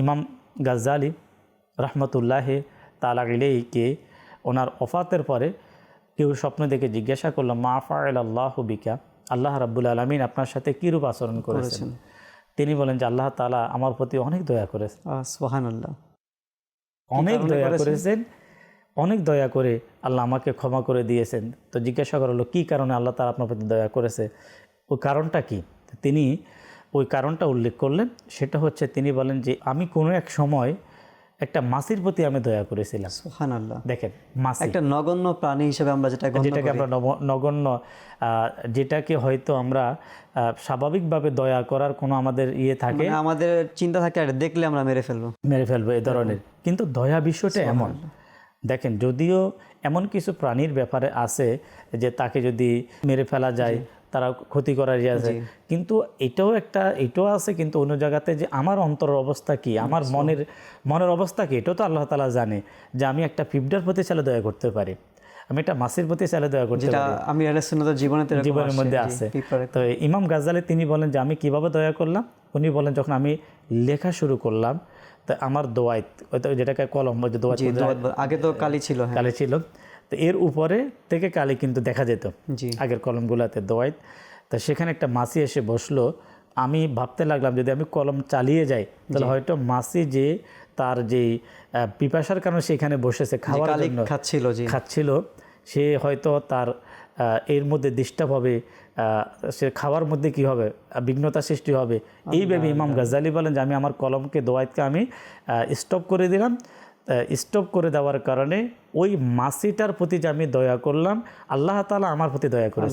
ইমাম গাজ্জালি রহমতুল্লাহ তালা ইলেইকে ওনার অফাতের পরে কেউ স্বপ্ন দেখে জিজ্ঞাসা করল মা ফাইল আল্লাহ বিকা? আল্লাহ রাব্বুল আলমিন আপনার সাথে কীরূপ আচরণ করেছেন? তিনি বলেন যে আল্লাহ তালা আমার প্রতি অনেক দয়া করেছেন। সোহান আল্লাহ অনেক দয়া করেছেন? অনেক দয়া করে আল্লাহ আমাকে ক্ষমা করে দিয়েছেন। তো জিজ্ঞাসা করা হলো কী কারণে আল্লাহ তালা আপনার প্রতি দয়া করেছে? ওই কারণটা কি? তিনি ওই কারণটা উল্লেখ করলেন সেটা হচ্ছে তিনি বলেন যে আমি কোনো এক সময় একটা মাসির প্রতি আমি দয়া করেছিলাম। দেখেন মাসি। একটা নগণ্য প্রাণী হিসেবে আমরা যেটা যেটাকে আমরা নগণ্য যেটাকে হয়তো আমরা স্বাভাবিকভাবে দয়া করার কোনো আমাদের ইয়ে থাকে। মানে আমাদের চিন্তা থাকে আর দেখলে আমরা মেরে ফেলব। মেরে ফেলব এই ধরনের। কিন্তু দয়া বিষয়টা এমন। দেখেন যদিও এমন কিছু প্রাণীর ব্যাপারে আছে যে তাকে যদি মেরে ফেলা যায় তারা ক্ষতি করার ইয়ে আছে। কিন্তু এটাও একটা এটাও আছে কিন্তু অন্য জায়গাতে যে আমার অন্তরের অবস্থা কি? আমার মনের মনের অবস্থা কি? এটাও তো আল্লাহ তালা জানে যে আমি একটা পিঁপড়ার প্রতি চালে দয়া করতে পারি। আমি একটা মাসির প্রতি চালে দয়া করতে পারি। আমি জীবনে জীবনের মধ্যে আছে। তো ইমাম গাজালে তিনি বলেন যে আমি কীভাবে দয়া করলাম? উনি বলেন যখন আমি লেখা শুরু করলাম তা আমার দোয়াইত যেটাকে কলম দোয়াত আগে তো কালি ছিল হ্যাঁ। কালি ছিল। তো এর উপরে থেকে কালি কিন্তু দেখা যেত আগের কলমগুলোতে দোয়াইত তা সেখানে একটা মাসি এসে বসল। আমি ভাবতে লাগলাম যদি আমি কলম চালিয়ে যাই তাহলে হয়তো মাসি যে তার যে পিপাসার কারণে সেখানে বসেছে খাওয়ার জন্য খাচ্ছিল খাচ্ছিল সে হয়তো তার এর মধ্যে ডিস্টার্ব হবে সে খাওয়ার মধ্যে কি হবে বিঘ্নতা সৃষ্টি হবে। এইভাবে ইমাম গাজ্জালি বলেন যে আমি আমার কলমকে দোয়াইতকে আমি স্টপ করে দিলাম। স্টপ করে দেওয়ার কারণে ওই মাসিটার প্রতি যে আমি দয়া করলাম, আল্লাহ তালা আমার প্রতি দয়া করে